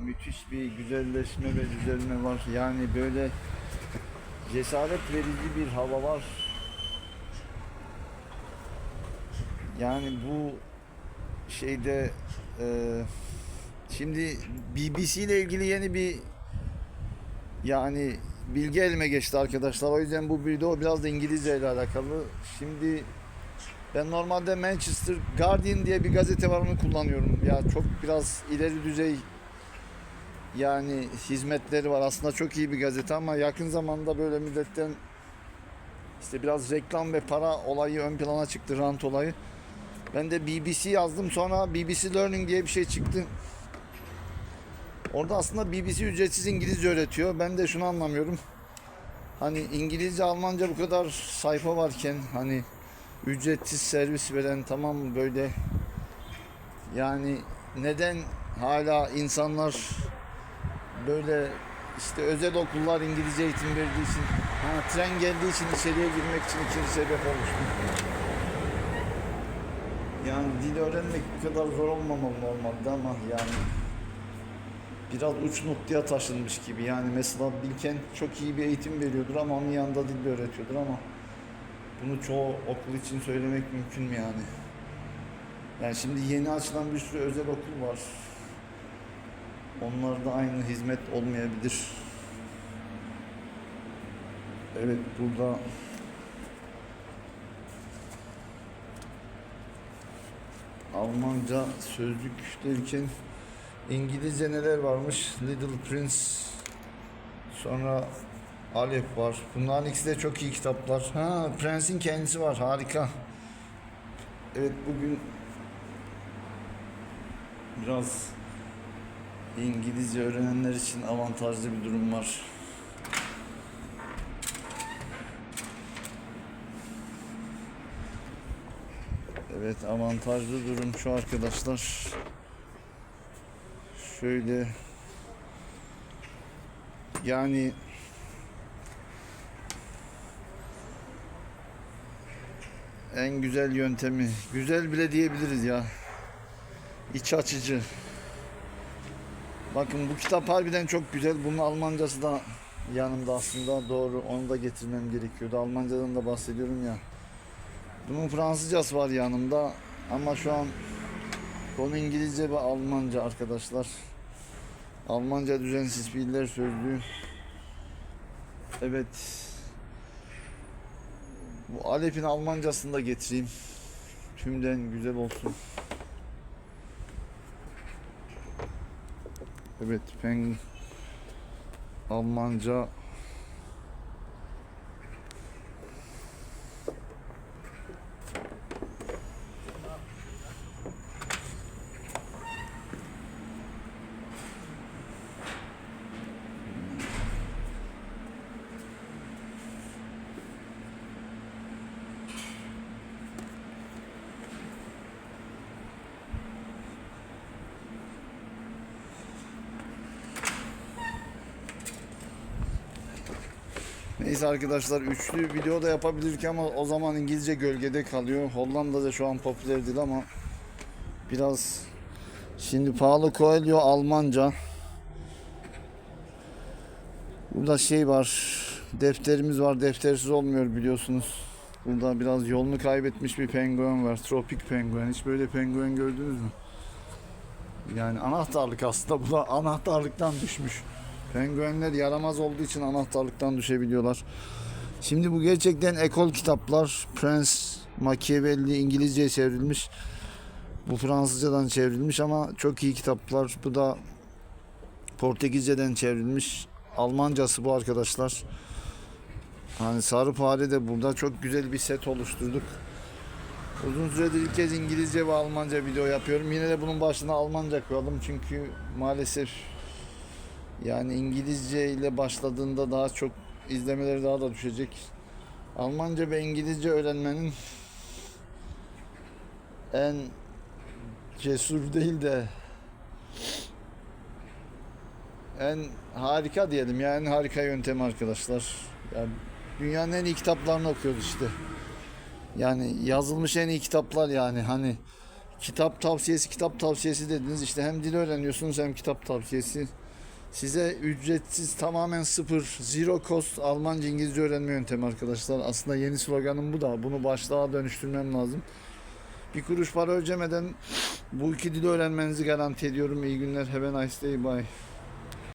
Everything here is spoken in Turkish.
müthiş bir güzelleşme ve düzelme var. Yani böyle cesaret verici bir hava var. Yani bu şeyde e, şimdi BBC ile ilgili yeni bir yani bilgi elime geçti arkadaşlar. O yüzden bu video biraz da İngilizce ile alakalı. Şimdi ben normalde Manchester Guardian diye bir gazete var onu kullanıyorum. Ya çok biraz ileri düzey yani hizmetleri var. Aslında çok iyi bir gazete ama yakın zamanda böyle milletten işte biraz reklam ve para olayı ön plana çıktı, rant olayı. Ben de BBC yazdım sonra BBC Learning diye bir şey çıktı. Orada aslında BBC ücretsiz İngilizce öğretiyor. Ben de şunu anlamıyorum. Hani İngilizce, Almanca bu kadar sayfa varken hani ücretsiz servis veren tamam böyle yani neden hala insanlar böyle işte özel okullar İngilizce eğitim verdiği için ha, tren geldiği için içeriye girmek için ikinci sebep olmuştu. Yani dil öğrenmek bu kadar zor olmamalı normalde ama yani biraz uç noktaya taşınmış gibi. Yani mesela Bilken çok iyi bir eğitim veriyordur ama onun yanında dil öğretiyordur ama bunu çoğu okul için söylemek mümkün mü yani? Yani şimdi yeni açılan bir sürü özel okul var. Onlarda aynı hizmet olmayabilir. Evet burada Almanca sözlük derken İngilizce neler varmış? Little Prince sonra Alep var. Bunların ikisi de çok iyi kitaplar. Ha, Prens'in kendisi var. Harika. Evet bugün biraz İngilizce öğrenenler için avantajlı bir durum var. Evet avantajlı durum şu arkadaşlar. Şöyle yani en güzel yöntemi güzel bile diyebiliriz ya iç açıcı bakın bu kitap harbiden çok güzel. Bunun Almancası da yanımda aslında. Doğru onu da getirmem gerekiyordu. Almancadan da bahsediyorum ya. Bunun Fransızcası var yanımda. Ama şu an konu İngilizce ve Almanca arkadaşlar. Almanca düzensiz fiiller sözlüğü evet. Bu Alep'in Almancasını da getireyim. Tümden güzel olsun. Evet, pen Almanca Neyse arkadaşlar üçlü video da yapabilirken ama o zaman İngilizce gölgede kalıyor. Hollanda'da şu an popüler değil ama biraz şimdi Paulo Coelho Almanca. Burada şey var. Defterimiz var. Deftersiz olmuyor biliyorsunuz. Burada biraz yolunu kaybetmiş bir penguen var. Tropik penguen. Hiç böyle penguen gördünüz mü? Yani anahtarlık aslında. Bu da anahtarlıktan düşmüş. Penguenler yaramaz olduğu için anahtarlıktan düşebiliyorlar. Şimdi bu gerçekten ekol kitaplar. Prens Machiavelli İngilizceye çevrilmiş. Bu Fransızcadan çevrilmiş ama çok iyi kitaplar. Bu da Portekizceden çevrilmiş. Almancası bu arkadaşlar. Hani Sarı Fare de burada çok güzel bir set oluşturduk. Uzun süredir ilk kez İngilizce ve Almanca video yapıyorum. Yine de bunun başına Almanca koyalım çünkü maalesef yani İngilizce ile başladığında daha çok izlemeleri daha da düşecek. Almanca ve İngilizce öğrenmenin en cesur değil de en harika diyelim yani harika yöntem arkadaşlar. Yani dünyanın en iyi kitaplarını okuyoruz işte. Yani yazılmış en iyi kitaplar yani hani kitap tavsiyesi, kitap tavsiyesi dediniz. İşte hem dil öğreniyorsunuz hem kitap tavsiyesi. Size ücretsiz tamamen sıfır, zero cost Almanca İngilizce öğrenme yöntemi arkadaşlar. Aslında yeni sloganım bu da. Bunu başlığa dönüştürmem lazım. Bir kuruş para ödemeden bu iki dili öğrenmenizi garanti ediyorum. İyi günler. Have a nice day. Bye.